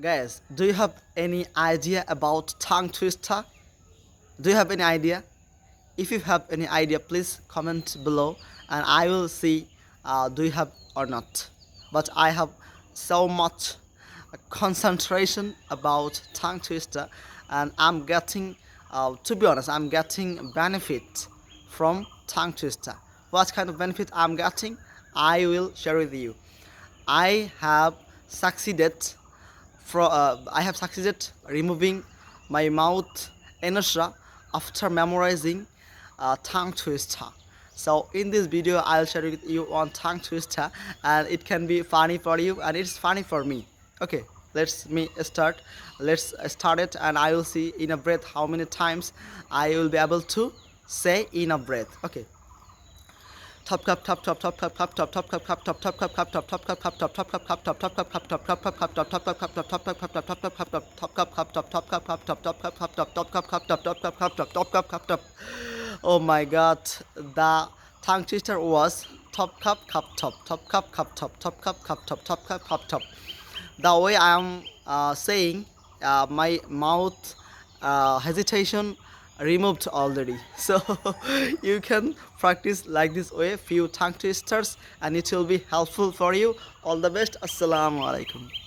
Guys, do you have any idea about tongue twister? Do you have any idea? If you have any idea, please comment below and I will see uh, do you have or not. But I have so much concentration about tongue twister and I'm getting, uh, to be honest, I'm getting benefit from tongue twister. What kind of benefit I'm getting? I will share with you. I have succeeded uh, I have succeeded removing my mouth inertia after memorizing uh, tongue twister. So in this video, I'll share with you on tongue twister, and it can be funny for you, and it's funny for me. Okay, let's me start. Let's start it, and I will see in a breath how many times I will be able to say in a breath. Okay. Top cup top top top cup cup top top cup cup top top cup cup top top cup cup top top cup cup top top cup cup top top cup cup top top cup cup top top cup cup top top cup cup top cup cup top top cup cup top top cup cup top top cup cup top top cup cup top top cup cup top oh my god the tongue twister was top cup cup top top cup cup top top cup cup top top cup cup top the way I am uh, saying uh, my mouth uh, hesitation removed already. So you can practice like this way. Few tongue twisters and it will be helpful for you. All the best. Assalamu alaikum